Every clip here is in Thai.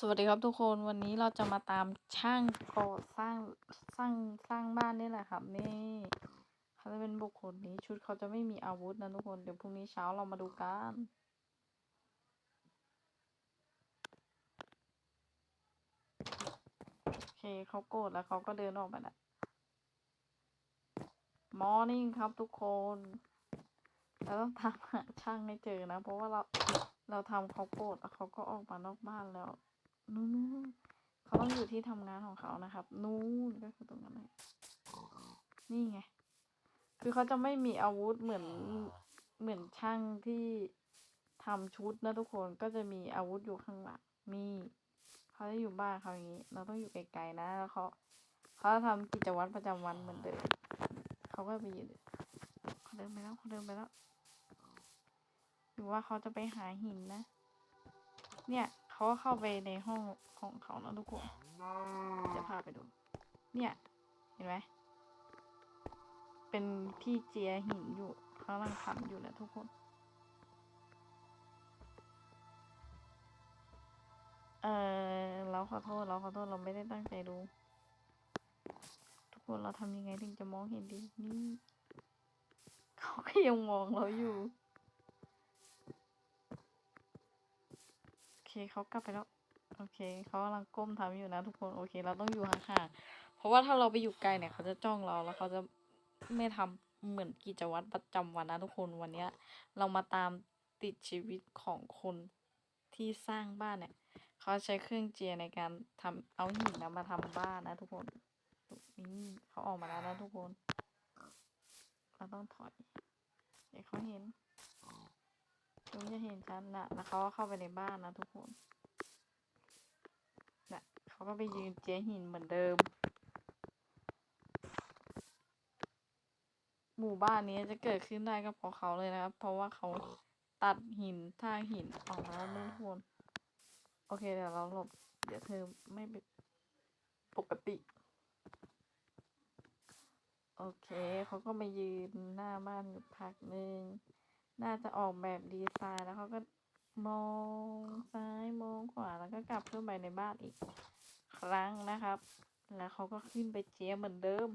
สวัสดีครับทุกคนวันนี้เราจะมาตามช่างก่อสร้างสร้างสร้างบ้านนี่แหละครับ นี่เขาจะเป็นบุคคลนี้ชุดเขาจะไม่มีอาวุธนะทุกคนเดี๋ยวพรุ่งนี้เช้าเรามาดูกันโอเคเขาโกรธแล้วเขาก็เดินออกไปละมอร์นิ่งครับทุกคนเราต้องตามหาช่างให้เจอนะ เพราะว่าเราเราทำเขาโกรธแล้วเขาก็ออกมานอกบ้านแล้ว นู่นเขาต้องอยู่ที่ทำงานของเขานะครับ นู่นก็คือตรงนั้นเลยนี่ไง คือเขาจะไม่มีอาวุธเหมือนเหมือนช่างที่ทำชุดนะทุกคนก็จะมีอาวุธอยู่ข้างหลังนี่เขาจะอยู่บ้านเขาอย่างนี้ เราต้องอยู่ไกลๆนะแล้วเขาเขาจะทำกิจวัตรประจำวันเหมือนเดิมเขาก็ไปยืนเขาเดินไปแล้วเขาเดินไปแล้วหรือว่าเขาจะไปหาหินนะ เนี่ย เขาก็เข้าไปในห้องของเขานะทุกคนจะพาไปดู เนี่ย เห็นไหมเป็นที่เจียหินอยู่เขากำลังทำอยู่นะทุกคน เออเราขอโทษเราขอโทษเราไม่ได้ตั้งใจดู ทุกคนเราทำยังไงถึงจะมองเห็นดีนี่เขาก็ยังมองเราอยู่ โอ เคเขากลับไปแล้ว โอเคเขากำลังก้มทำอยู่นะทุกคนโอเค เราต้องอยู่ห่างๆเพราะว่าถ้าเราไปอยู่ไกลเนี่ยเขาจะจ้องเราแล้วเขาจะไม่ทำเหมือนกิจวัตรประจำวันนะทุกคนวันเนี้ย เรามาตามติดชีวิตของคนที่สร้างบ้านเนี่ยเขาใช้เครื่องเจียในการทำเอาหินนะมาทำบ้านนะทุกคนนี่เขาออกมาแล้วนะทุกคน เราต้องถอยเดี๋ยวเขาเห็น ลุงจะเห็นฉันนะแล้วเขาก็เข้าไปในบ้านนะทุกคนน่ะเขาก็ไปยืนเจียหินเหมือนเดิม หมู่บ้านนี้จะเกิดขึ้นได้ก็เพราะเขาเลยนะครับ เพราะว่าเขาตัดหินท่าหินออกมาแล้วทุกคนโอเคเดี๋ยวเราหลบ เดี๋ยวเธอไม่เป็นปกติ โอเค เขาก็มายืนหน้าบ้านอยู่พักหนึ่ง น่าจะออกแบบดีไซน์แล้วเขาก็มองซ้ายมองขวาแล้วก็กลับขึ้นไปในบ้านอีกครั้งนะครับ แล้วเขาก็ขึ้นไปเจียเหมือนเดิม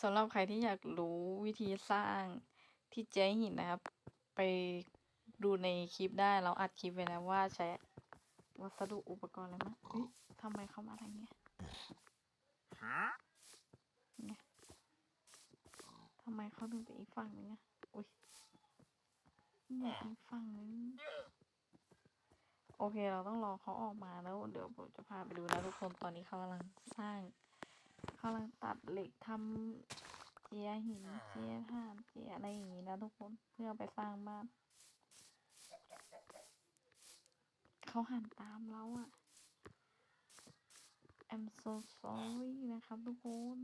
สำหรับใครที่อยากรู้วิธีสร้างที่เจ๊หินนะครับ ไปดูในคลิปได้เราอัดคลิปไว้แล้วว่าใช้ วัสดุอุปกรณ์อะไรมั้งเฮ้ยทำไมเขามาอะไรเนี่ยเนี่ยทำไมเขาถึงไปอีกฝั่งนึงอะอุ้ยเนี่ยอีกฝั่งนึงโอเค เราต้องรอเขาออกมาแล้ว เดี๋ยวผมจะพาไปดูนะทุกคนตอนนี้เขากำลังสร้างกำลังตัดเหล็กทำเจียหินเจียถ่านเจียอะไรอย่างนี้นะทุกคนเพื่อเอาไปสร้างบ้าน เขาหันตามเราอะ I'm so sorry นะครับทุกคน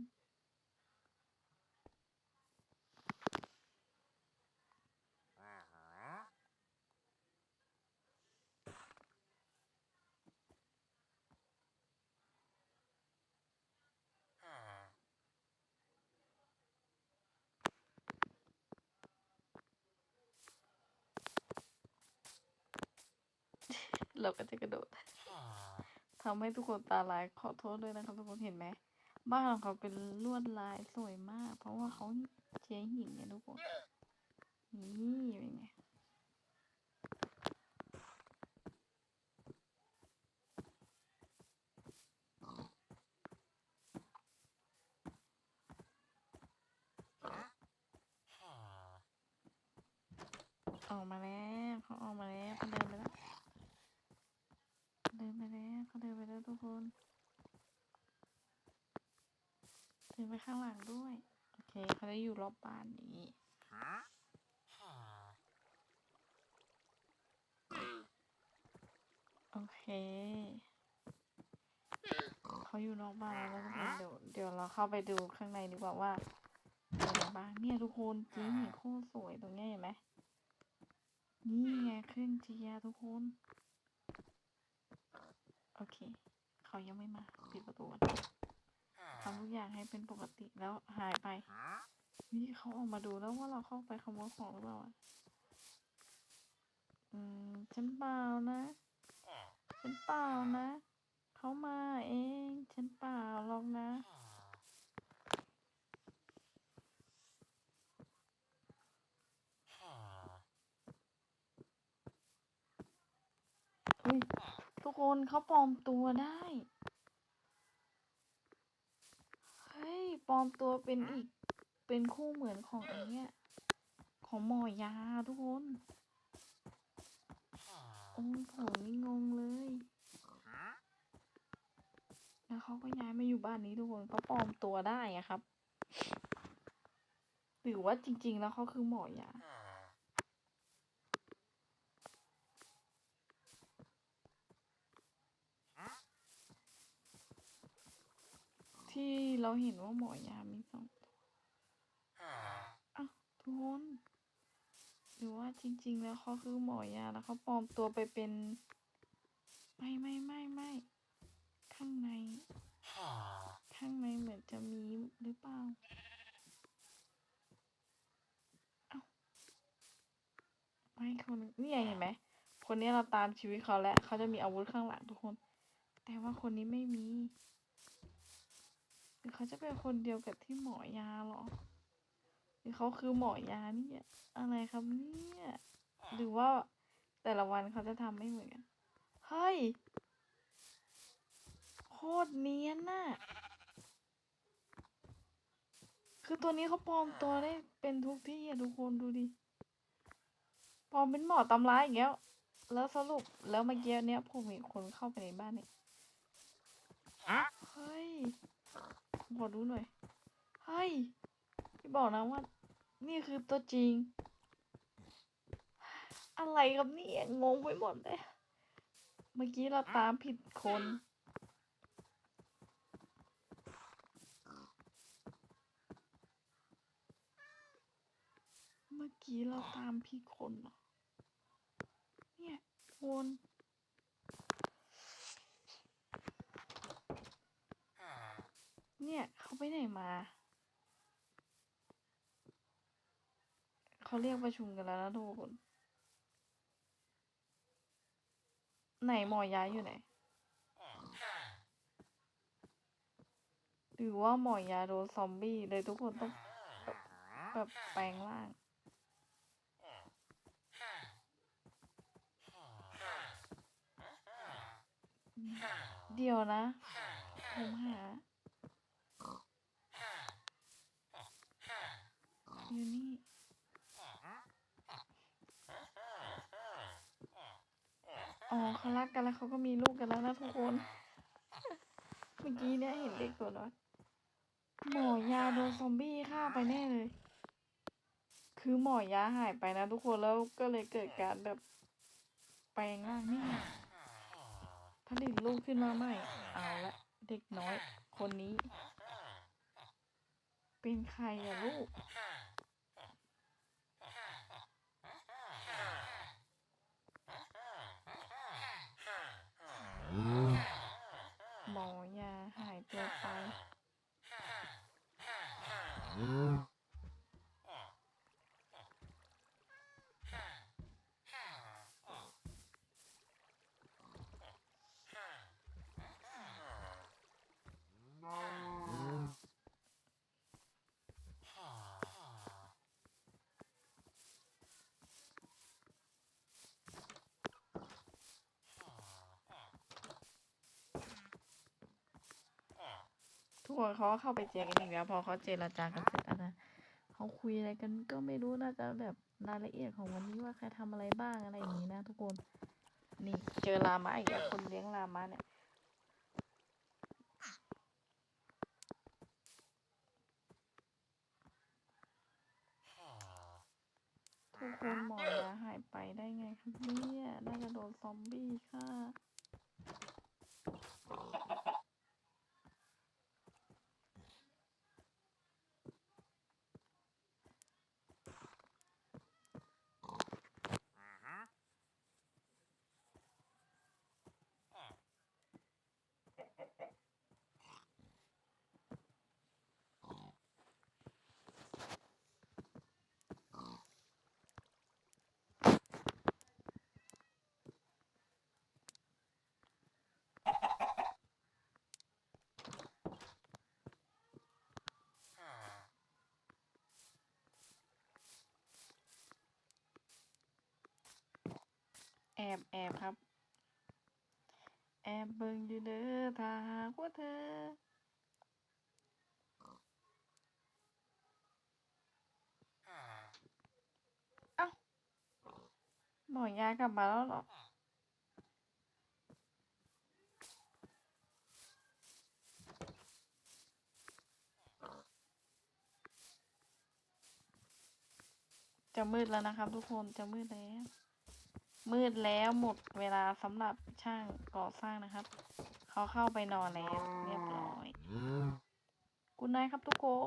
เราก็จะกระโดดทำให้ทุกคนตาลายขอโทษด้วยนะครับทุกคนเห็นไหมบ้านของเขาเป็นลวดลายสวยมาก เพราะว่าเขาเชียหินเนี่ยทุกคนนี่เป็นไงออกมาแล้วเขาออกมาแล้วเขาเดินไปแล้ว เดินไปแล้วเขาเดินไปแล้วทุกคน เดินไปข้างหลังด้วย โอเค เขาจะอยู่รอบบ้านนี้โอเคเขาอยู่นอกบ้านแล้วทุกคนเดี๋ยวเดี๋ยวเราเข้าไปดูข้างในดีกว่าว่าเป็นอะไรบ้างเนี่ยทุกคนจริงโคตรสวยตรงนี้เห็นไหมนี่ไงเครื่องเจียทุกคน โอเค เขายังไม่มา ปิดประตูก่อน ทำทุกอย่างให้เป็นปกติแล้วหายไป นี่เขาออกมาดูแล้วว่าเราเข้าไปขโมยของหรือเปล่าอะอืมฉันเปล่านะฉันเปล่านะเขามาเองฉันเปล่าหรอกนะเฮ้ยทุกคนเขาปลอมตัวได้ ปลอมตัวเป็นอีก เป็นคู่เหมือนของไอ้เนี่ยของหมอยาทุกคน โอ้ยผมนี่งงเลย แล้วเขาก็ย้ายมาอยู่บ้านนี้ทุกคนเขาปลอมตัวได้อะครับ หรือว่าจริง ๆ แล้วเขาคือหมอยา ที่ เราเห็นว่าหมอยามีสองตัวอ้าวทุกคนหรือว่าจริง ๆ แล้วเขาคือหมอยาแล้วเขาปลอมตัวไปเป็น ไม่ไม่ไม่ไม่ข้างใน ข้างในเหมือนจะมีหรือเปล่าเอ้าไม่คนนี่ไงเห็นไหมคนนี้เราตามชีวิตเขาแล้วเขาจะมีอาวุธข้างหลังทุกคน แต่ว่าคนนี้ไม่มีหรือ เขาจะเป็นคนเดียวกับที่หมอยาเหรอ หรือเขาคือหมอยาเนี่ย อะไรครับเนี่ย หรือว่าแต่ละวันเขาจะทำไม่เหมือนกัน เฮ้ย โคตรเนียนน่ะ คือตัวนี้เขาปลอมตัวได้เป็นทุกที่อะทุกคนดูดิปลอมเป็นหมอตำร้ายอย่างเงี้ยแล้วสรุปแล้วเมื่อกี้เนี้ยผมเห็นคนเข้าไปในบ้านเนี่ยเฮ้ย ขอดูหน่อยเฮ้ยพี่บอกนะว่า นี่คือตัวจริง อะไรครับนี่ยงงไปหมดเลย เมื่อกี้เราตามผิดคนเมื่อกี้เราตามผิดคนเหรอเนี่ยวน เขาไปไหนมา เขาเรียกประชุมกันแล้วนะทุกคน ไหนหมอย้ายอยู่ไหน หรือว่าหมอยาโดนซอมบี้เลยทุกคนต้องแบบแปลงร่างเดี๋ยวนะ ผมหา อยู่นี่อ๋อเขารักกันแล้วเขาก็มีลูกกันแล้วนะทุกคน เมื่อกี้เนี่ยเห็นเด็กตัวน้อยหมอยาโดนซอมบี้ฆ่าไปแน่เลย คือหมอยาหายไปนะทุกคนแล้วก็เลยเกิดการแบบแปลงร่างนี่ไงผลิตลูกขึ้นมาใหม่ เอาละเด็กน้อย คนนี้ เป็นใครอะลูก หมอยาหายตัวไป ทุ กคนเขาก็เข้าไปเจอกันอีกแล้วพอเขาเจรจากันเสร็จแล้วนะเขาคุยอะไรกันก็ไม่รู้น่าจะแบบรายละเอียดของวันนี้ว่าใครทำอะไรบ้างอะไรอย่างนี้นะทุกคน นี่เจอลามาอีกแล้วคนเลี้ยงลามาเนี่ยทุกคนหมอยาหายไปได้ไงครับเนี่ยน่าจะโดนซอมบี้ค่ะ ท เบิ่งอยู่เด้อถ้าหากว่าเธอ เอ้าหมอยากลับมาแล้วเหรอ จะมืดแล้วนะครับทุกคนจะมืดแล้ว มืดแล้วหมดเวลาสำหรับช่างก่อสร้างนะครับ เขาเข้าไปนอนแล้วเรียบร้อยกุณนายครับทุกคน